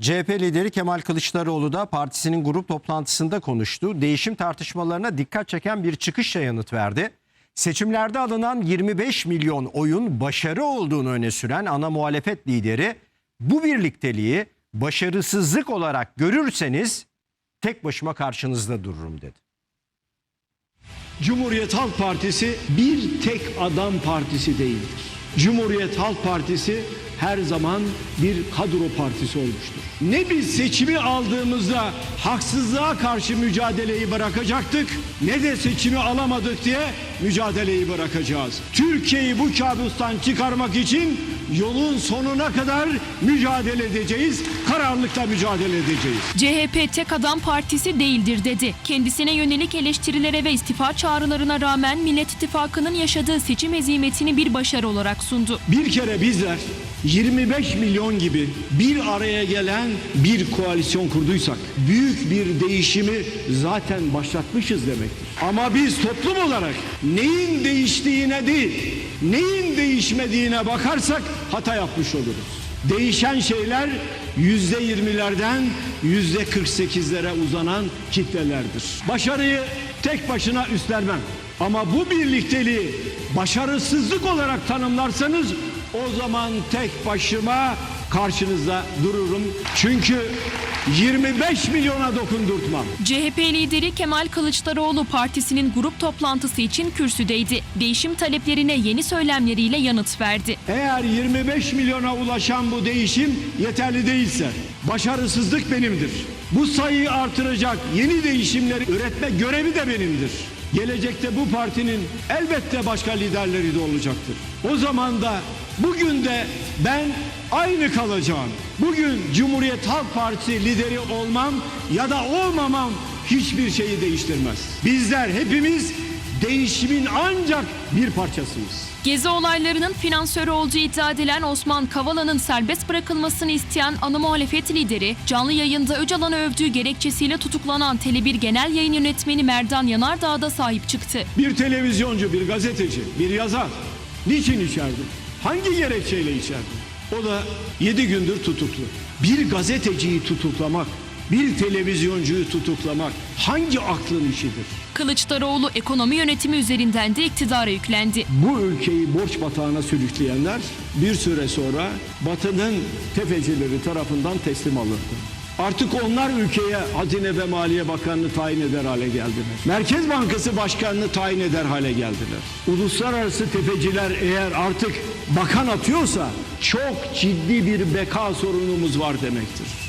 CHP lideri Kemal Kılıçdaroğlu da partisinin grup toplantısında konuştu. Değişim tartışmalarına dikkat çeken bir çıkışla yanıt verdi. Seçimlerde alınan 25 milyon oyun başarı olduğunu öne süren ana muhalefet lideri bu birlikteliği başarısızlık olarak görürseniz tek başıma karşınızda dururum dedi. Cumhuriyet Halk Partisi bir tek adam partisi değildir. Cumhuriyet Halk Partisi her zaman bir kadro partisi olmuştur. Ne biz seçimi aldığımızda haksızlığa karşı mücadeleyi bırakacaktık ne de seçimi alamadık diye mücadeleyi bırakacağız. Türkiye'yi bu kabustan çıkarmak için yolun sonuna kadar mücadele edeceğiz. Kararlılıkla mücadele edeceğiz. CHP tek adam partisi değildir dedi. Kendisine yönelik eleştirilere ve istifa çağrılarına rağmen Millet İttifakı'nın yaşadığı seçim hezimetini bir başarı olarak sundu. Bir kere bizler 25 milyon gibi bir araya gelen bir koalisyon kurduysak büyük bir değişimi zaten başlatmışız demektir. Ama biz toplum olarak neyin değiştiğine değil, neyin değişmediğine bakarsak hata yapmış oluruz. Değişen şeyler yüzde yirmilerden yüzde 48'lere uzanan kitlelerdir. Başarıyı tek başına üstlenmem. Ama bu birlikteliği başarısızlık olarak tanımlarsanız o zaman tek başıma karşınızda dururum. Çünkü 25 milyona dokundurtmam. CHP lideri Kemal Kılıçdaroğlu partisinin grup toplantısı için kürsüdeydi. Değişim taleplerine yeni söylemleriyle yanıt verdi. Eğer 25 milyona ulaşan bu değişim yeterli değilse başarısızlık benimdir. Bu sayıyı artıracak yeni değişimleri üretme görevi de benimdir. Gelecekte bu partinin elbette başka liderleri de olacaktır. O zaman da bugün de ben aynı kalacağım. Bugün Cumhuriyet Halk Partisi lideri olmam ya da olmamam hiçbir şeyi değiştirmez. Bizler hepimiz değişimin ancak bir parçasıyız. Gezi olaylarının finansörü olduğu iddia edilen Osman Kavala'nın serbest bırakılmasını isteyen ana muhalefet lideri, canlı yayında Öcalan'ı övdüğü gerekçesiyle tutuklanan Tele1 Genel Yayın Yönetmeni Merdan Yanardağ da sahip çıktı. Bir televizyoncu, bir gazeteci, bir yazar niçin içerdi? Hangi gerekçeyle içerdi? O da 7 gündür tutuklu. Bir gazeteciyi tutuklamak, bir televizyoncuyu tutuklamak hangi aklın işidir? Kılıçdaroğlu ekonomi yönetimi üzerinden de iktidara yüklendi. Bu ülkeyi borç batağına sürükleyenler bir süre sonra Batı'nın tefecileri tarafından teslim alındı. Artık onlar ülkeye Hazine ve Maliye Bakanını tayin eder hale geldiler. Merkez Bankası Başkanını tayin eder hale geldiler. Uluslararası tefeciler eğer artık bakan atıyorsa çok ciddi bir beka sorunumuz var demektir.